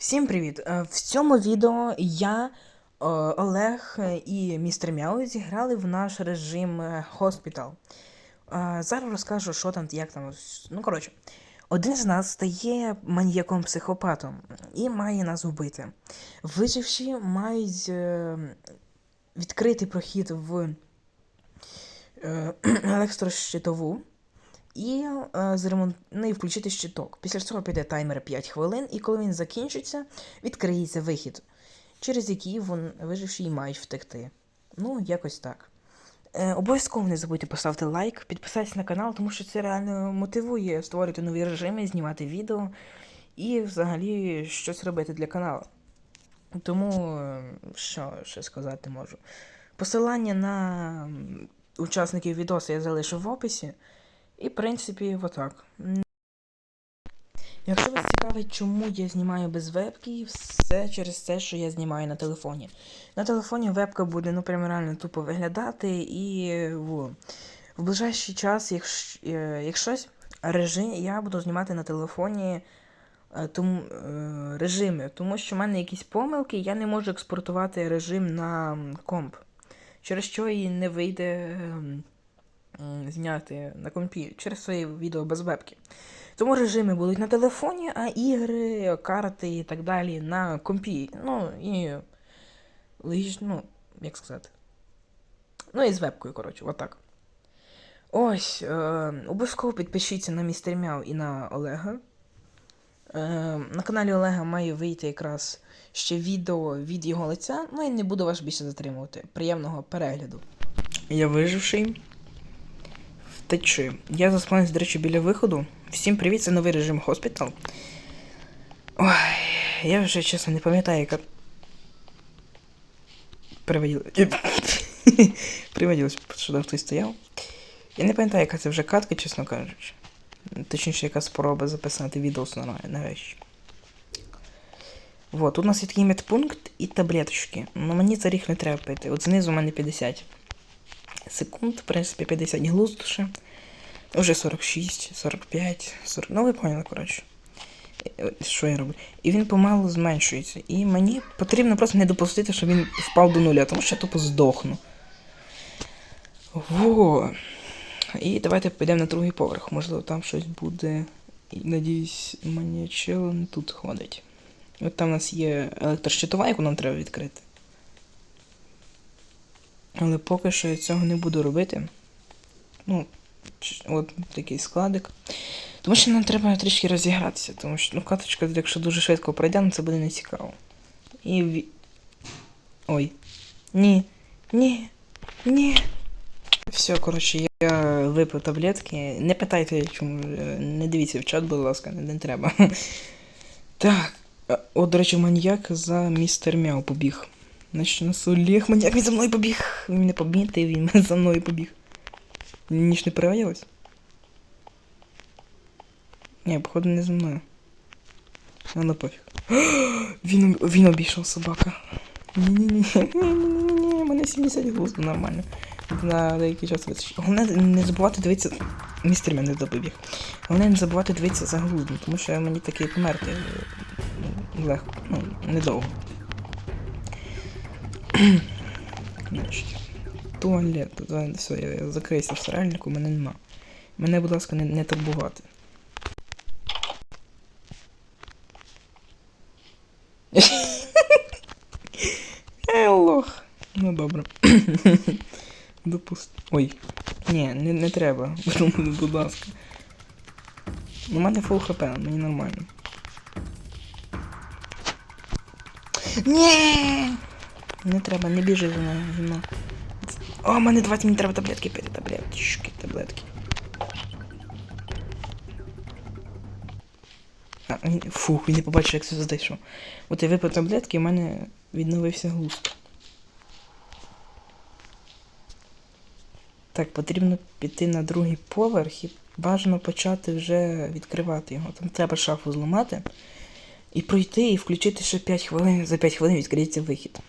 Всім привіт! Е, В цьому відео я, е, Олег і містер Мяу зіграли в наш режим е, Hospital. Е, Зараз розкажу, що там, як там. Ну, коротше, один з нас стає маніяком-психопатом і має нас вбити. Виживші мають е, відкрити прохід в е, електрощитову і, е, зремон... ну, і включити щиток. Після цього піде таймер 5 хвилин, і коли він закінчиться, відкриється вихід, через який вон, виживші мають втекти. Ну, якось так. Е, обов'язково не забудьте поставити лайк, підписатися на канал, тому що це реально мотивує створювати нові режими, знімати відео і взагалі щось робити для каналу. Тому е, що ще сказати можу. Посилання на учасників відосу я залишу в описі. І, в принципі, отак. Якщо вас цікавить, чому я знімаю без вебки, все через те, що я знімаю на телефоні. На телефоні вебка буде ну прямо реально тупо виглядати і во. в ближайший час, якщо, е, якщось, режим я буду знімати на телефоні е, тому, е, режими, тому що в мене якісь помилки, я не можу експортувати режим на комп. Через що і не вийде ем, зняти на компі через своє відео без вебки. Тому режими будуть на телефоні, а ігри, карти і так далі на компі. Ну і логічно, ну, як сказати. Ну і з вебкою, коротше, отак. Ось, е, обов'язково підпишіться на містер Мяу і на Олега. Е, на каналі Олега має вийти якраз ще відео від його лиця, ну і не буду вас більше затримувати. Приємного перегляду. Я виживший. Втечи. Я заспавнився, до речі, біля виходу. Всім привіт, це новий режим Hospital. Ой, я вже чесно не пам'ятаю, яка. Приводіло. Приводілось, що хтось стояв. Я не пам'ятаю, яка це вже катка, чесно кажучи. Точніше, яка спроба записати відео нормально, нарешті. Вот, тут у нас є такий медпункт і таблеточки. Ну мені за рік не треба пити. От знизу у мене 50 секунд, в принципі, 50 глузд ще. Уже 46, 45, 40. Ну, ви поняли, коротше. Що я роблю? І він помалу зменшується. І мені потрібно просто не допустити, щоб він впав до нуля, тому що я тупо здохну. Во. І давайте підемо на другий поверх. Можливо, там щось буде. Надіюсь, манічело не тут ходить. От там у нас є електрощитова, яку нам треба відкрити. Але поки що я цього не буду робити. Ну, от такий складик. Тому що нам треба трішки розігратися, тому що ну, каточка, якщо дуже швидко пройде, ну, це буде нецікаво. І. Ой. Ні. Ні. Ні. Все, коротше, я випив таблетки. Не питайте, чому. е, Не дивіться в чат, будь ласка, не, не треба. Так. е, О, до речі, маньяк за містер Мяу побіг. Нас Олег маньяк, він за мною побіг. Він мене помітив, він за мною побіг. Ж не приваялось? Ні, походу не за мною. А ну пофіг. Він, він обійшов собака. Ні-ні-ні. Мене 70 глузду нормально. На деякий час вистачить. Головне не забувати дивитися. Містер мене добив. Головне не забувати дивитися за глуздом, тому що мені таки померти е, легко. Ну, недовго. Значить. Туалет. Давай, все, я, я закрийся в саральнику, мене нема. Мене, будь ласка, не, не турбувати. Лох. Ну добре. Допуст. Ой. Ні, не, не треба. Будь ласка. У мене фул хп, мені нормально. Ні! Не треба, не біжи за мною, мною. О, мене 20 мені треба таблетки пити, таблетки, таблетки. А, фух, він не побачив, як це здійшов. От я випив таблетки, і в мене відновився глузд. Так, потрібно піти на другий поверх і бажано почати вже відкривати його. Там треба шафу зламати і пройти, і включити ще 5 хвилин. За 5 хвилин відкриється вихід.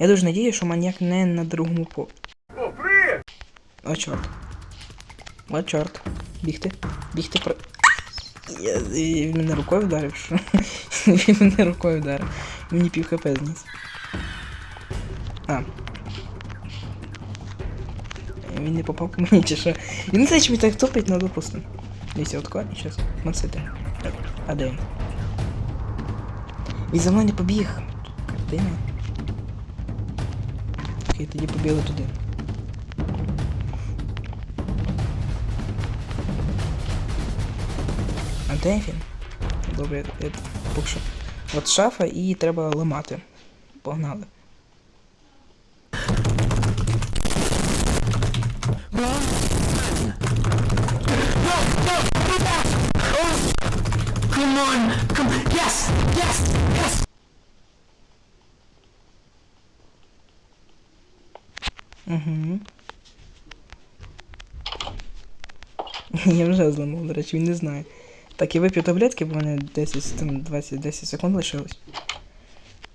Я дуже надію, що маньяк не на другому по. О, чорт. О, чорт. Бігти. Бігти про. Я, він мене рукою вдарив, що? Він мене рукою вдарив. Мені пів хп зніс. А. Він не попав по мені чи що. Він не знає, чи мені так топить, но допустим. Дивіться, отко, і щас мансити. А де він? Він за мною не побіг. Картина. Окей, тоді побігли туди. А де він? Добре, я поки що. От шафа і треба ламати. Погнали. Come on! Come Yes! Yes! Yes! Угу. Я вже зламав, до речі, він не знає. Так, я вип'ю таблетки, бо в мене 10, там 20-10 секунд лишилось.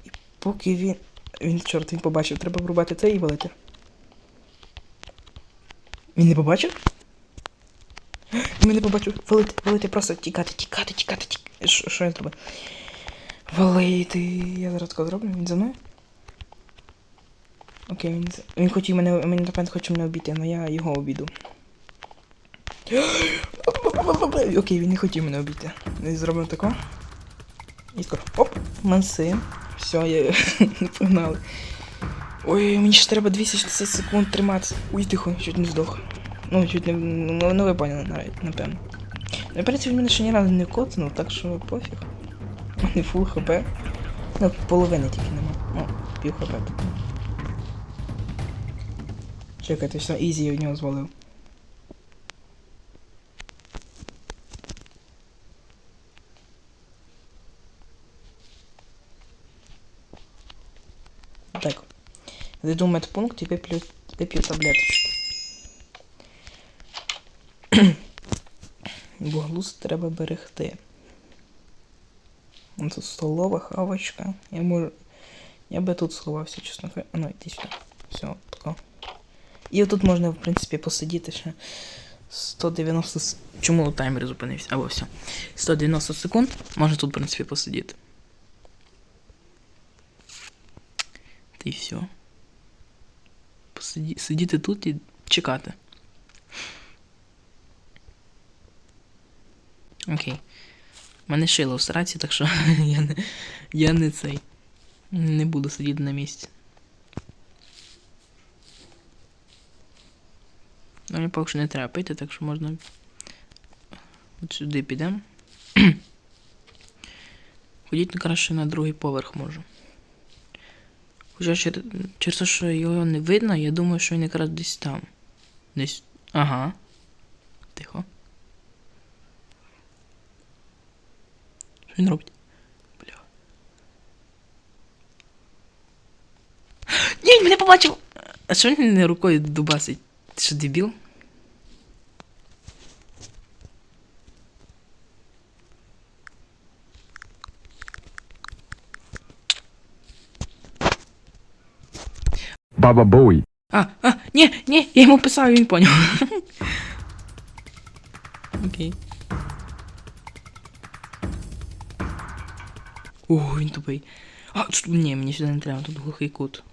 І поки він. Він, чорт, він побачив, треба врубати це і валити. Він не побачив? Він мене побачив. Валити, валити, просто тікати, тікати, тікати, тікати. Що я зробив? Валити. Я зараз зроблю, він за мною. Окей, він, він хотів мене, він напевно хоче мене обійти, але я його обійду. Окей, він не хотів мене обійти. Зробимо тако. І скоро. Оп, манси. Все, я погнали. Ой, мені ще треба 260 секунд триматися. Ой, тихо, чуть не здох. Ну, чуть не. Ну, ну ви поняли напевно. Ну, принципі, він мене ще ні разу не коцнув, так що пофіг. Мене фул хп. Ну, половини тільки нема. Ну, пів хп. Чекайте, все, ізі в нього звалив. Так. Зайду в медпункт і вип'ю, вип'ю таблеточки. Бо глуз треба берегти. Тут столова хавочка. Я можу. Я би тут сховався, чесно кажучи. Ну, йди сюди. Все. І отут можна, в принципі, посидіти ще 190 с- Чому таймер зупинився? Або все. 190 секунд. Можна тут, в принципі, посидіти. Та й все. Посиді... Сидіти тут і чекати. Окей. У мене шило в сраці, так що я не, я не цей. Не буду сидіти на місці. Мені поки що не треба пити, так що можна. От сюди підемо. Ходіть краще на другий поверх можу. Хоча через, через те, що його не видно, я думаю, що він якраз десь там. Десь. Ага. Тихо. Що він робить? Бля. Ні, мене побачив! А що він мене рукою дубасить? Ти що, дебіл? Baba Bowie. А, а, ні, ні, я йому писав, він поняв. Окей. О, він тупий. А, тут, ні, мені сюди не треба, тут глухий кут.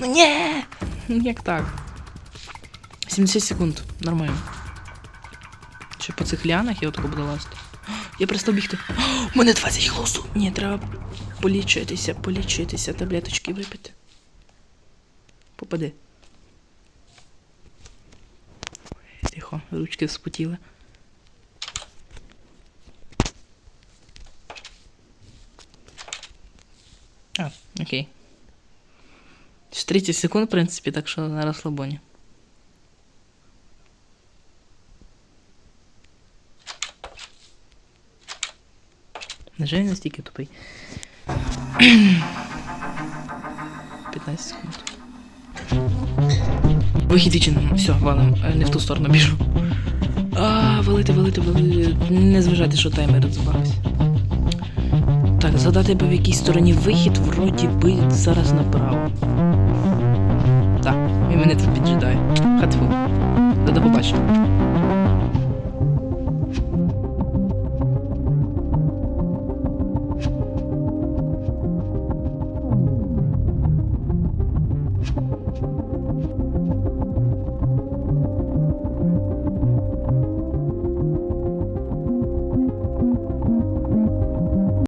Ну ні! Як так? 70 секунд, нормально. Ще по цих ліанах я отако буду лазити. Я перестав бігти. У мене 20 голосу. Ні, треба полічитися, полічитися, таблеточки випити. Попади. Тихо, ручки вспотіли. А, окей. Ще 30 секунд, в принципі, так що на розслабоні. Неужели він настільки тупий? 15 секунд. Вихід відчинено. Все, валим. Е, Не в ту сторону біжу. А, валити, валити, валити. Не зважайте, що таймер збавився. Так, згадати би в якій стороні вихід, вроді би зараз направо. Так, він мене тут піджидає. Хатфу. До побачення.